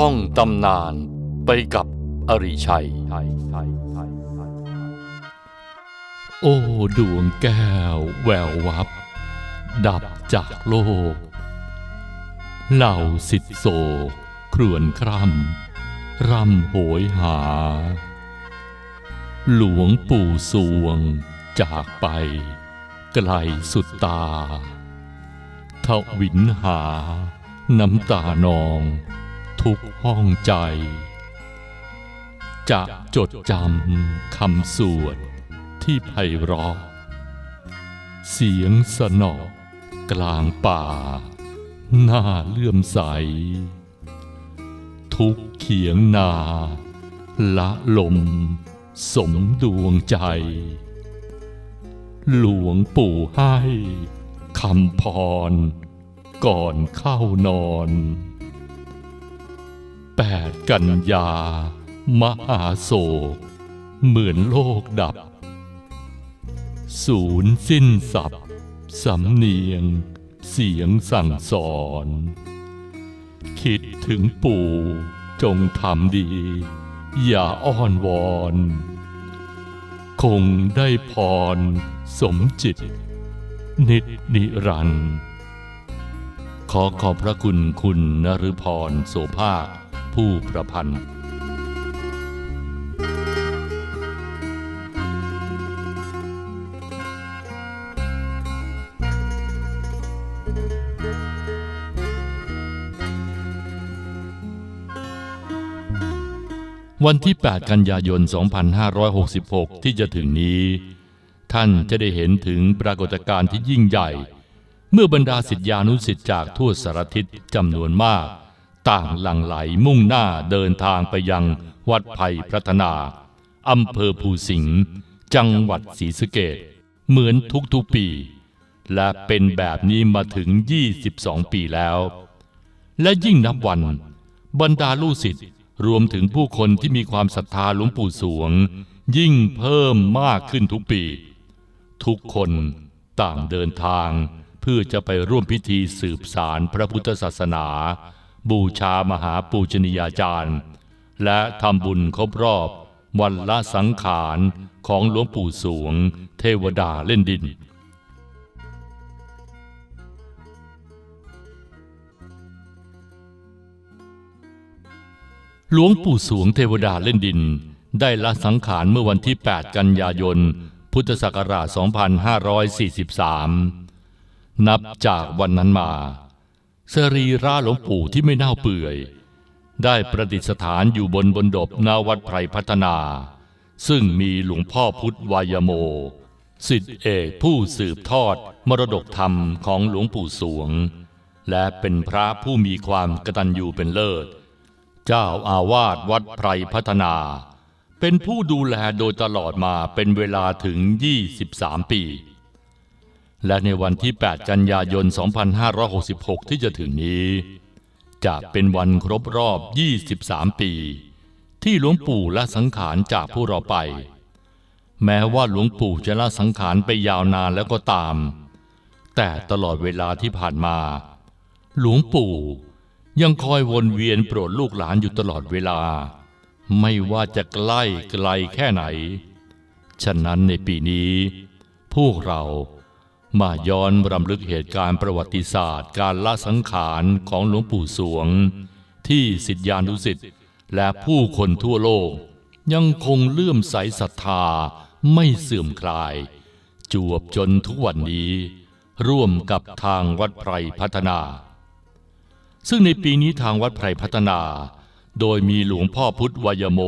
ท่องตำนานไปกับอริชัย โอ้ดวงแก้วแวววับ ดับจากโลก เหล่าสิทธิโศกครวนคร่ำร่ำโหยหา หลวงปู่สวงจากไป ไกลสุดตาทวินหา น้ำตานอง ทุกห้องใจ จะจดจำคำสวดที่ไพเราะ เสียงสนอกลางป่า หน้าเลื่อมใส ทุกเขียงนา ละลม สมดวงใจ หลวงปู่ให้คำพร ก่อนเข้านอน แปดกันยา มหาโศก เหมือนโลกดับ ศูนย์สิ้นสับสำเนียง เสียงสั่งสอน คิดถึงปู่จงทำดี อย่าอ้อนวอน คงได้พรสมจิต นิดนิรันดร์ขอขอบพระคุณคุณนฤพรโสภาค ผู้ประพันธ์วันที่ 8 กันยายน 2566 ที่จะถึงนี้ ท่านจะได้เห็นถึงปรากฏการณ์ที่ยิ่งใหญ่ เมื่อบรรดาสิทธิานุสิทธิ์จากทั่วสารทิศจำนวนมาก ต่างหลั่งไหลมุ่งหน้าเดินทางไปยังวัดไผ่พัฒนาอำเภอภูสิงห์จังหวัดศรีสะเกดเหมือนทุกๆปี และเป็นแบบนี้มาถึง 22 ปีแล้ว และยิ่งนับวัน บรรดาลูกศิษย์รวมถึงผู้คนที่มีความศรัทธาหลวงปู่สวง ยิ่งเพิ่มมากขึ้นทุกปี ทุกคนต่างเดินทางเพื่อจะไปร่วมพิธีสืบสารพระพุทธศาสนา บูชามหาปูชนียาจารย์ และทำบุญครบรอบ วันละสังขารของหลวงปู่สวง เทวดาเล่นดิน หลวงปู่สวงเทวดาเล่นดิน ได้ละสังขารเมื่อวันที่ 8 กันยายน พุทธศักราช 2543 นับจากวันนั้นมา สรีระหลวงปู่ที่ไม่เน่าเปื่อย ได้ประดิษฐานอยู่บนบนดบนาวัดไพรพัฒนา ซึ่งมีหลวงพ่อพุทธวายโม สิทธิเอกผู้สืบทอดมรดกธรรมของหลวงปู่สวง และเป็นพระผู้มีความกตัญญูเป็นเลิศ เจ้าอาวาสวัดไพรพัฒนา เป็นผู้ดูแลโดยตลอดมาเป็นเวลาถึง 23 ปี และในวันที่ 8 กันยายน 2566 ที่จะถึงนี้ จะเป็นวันครบรอบ 23 ปี ที่หลวงปู่ละสังขารจากพวกเราไป แม้ว่าหลวงปู่จะละสังขารไปยาวนานแล้วก็ตาม แต่ตลอดเวลาที่ผ่านมา หลวงปู่ยังคอยวนเวียนโปรดลูกหลานอยู่ตลอดเวลา ไม่ว่าจะใกล้ไกลแค่ไหน ฉะนั้นในปีนี้ พวกเรา มาย้อนรำลึกเหตุการณ์ประวัติศาสตร์ การละสังขารของหลวงปู่สวง ที่สิทธิานุสิทธิ์และผู้คนทั่วโลก ยังคงเลื่อมใสศรัทธาไม่เสื่อมคลาย จวบจนทุกวันนี้ ร่วมกับทางวัดไพรพัฒนา ซึ่งในปีนี้ทางวัดไพรพัฒนา โดยมีหลวงพ่อพุทธวายโม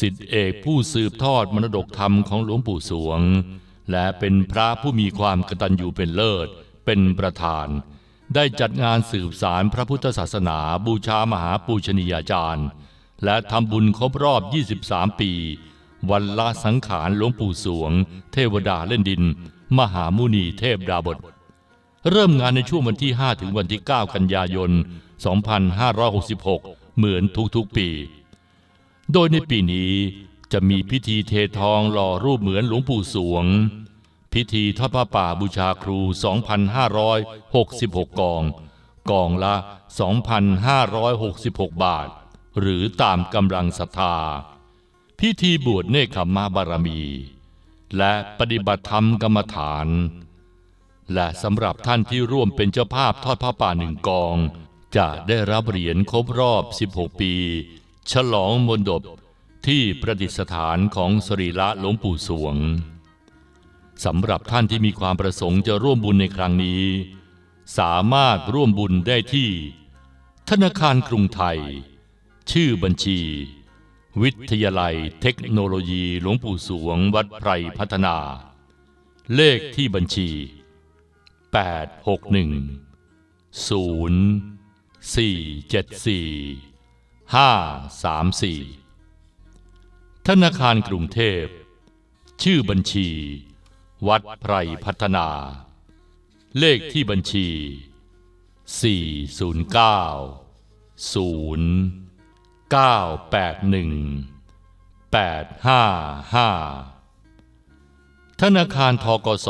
สิทธิเอกผู้สืบทอดมรดกธรรมของหลวงปู่สวง และเป็นพระผู้มีความกตัญญูเป็นเลิศ เป็นประธาน ได้จัดงานสืบสารพระพุทธศาสนาบูชามหาปูชนียาจารย์ และทำบุญครบรอบ 23 ปี วันละสังขารหลวงปู่สวง เทวดาเล่นดิน มหามุนีเทพดาบท เริ่มงานในช่วงวันที่ 5 ถึงวันที่ 9 กันยายน 2566 เหมือนทุกๆปี โดยในปีนี้จะมีพิธีเททองหล่อรูปเหมือนหลวงปู่สวง พิธีทอดผ้าป่าบูชาครู 2,566 กอง กองละ 2,566 บาท หรือตามกำลังศรัทธา พิธีบวชเนคขมมาบารมี และปฏิบัติธรรมกรรมฐาน และสำหรับท่านที่ร่วมเป็นเจ้าภาพทอดผ้าป่าหนึ่งกอง จะได้รับเหรียญครบรอบ 16 ปี ฉลองมนดบที่ประดิษฐานของสรีระหลวงปู่สวง สำหรับท่านที่มีความประสงค์จะร่วมบุญในครั้งนี้ สามารถร่วมบุญได้ที่ ธนาคารกรุงไทย ชื่อบัญชี วิทยาลัยเทคโนโลยีหลวงปู่สวงวัดไพรพัฒนา เลขที่บัญชี 861 0 474 534 ธนาคารกรุงเทพ ชื่อบัญชี วัดไพรพัฒนา เลขที่บัญชี 409 0 981 855 ธนาคารทกส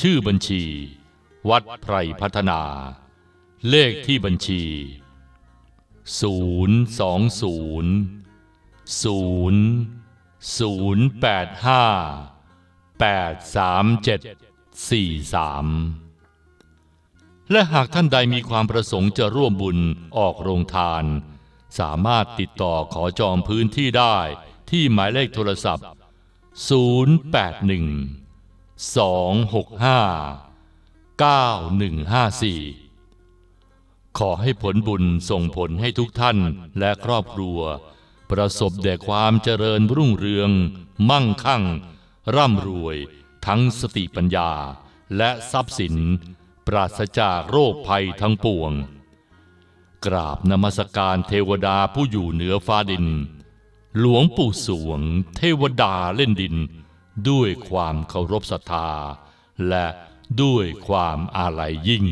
ชื่อบัญชี วัดไพรพัฒนา เลขที่บัญชี 020 0 085 83743 และหากท่านใดมีความประสงค์จะร่วมบุญออกโรงทาน สามารถติดต่อขอจองพื้นที่ได้ที่หมายเลขโทรศัพท์ 081 265 9154 ขอให้ผลบุญส่งผลให้ทุกท่านและครอบครัว ประสบแด่ความเจริญรุ่งเรือง มั่งคั่ง ร่ำรวยทั้งสติปัญญาและทรัพย์สิน ปราศจากโรคภัยทั้งปวง กราบนมัสการเทวดาผู้อยู่เหนือฟ้าดิน หลวงปู่สวงเทวดาเล่นดิน ด้วยความเคารพศรัทธา และด้วยความอาลัยยิ่ง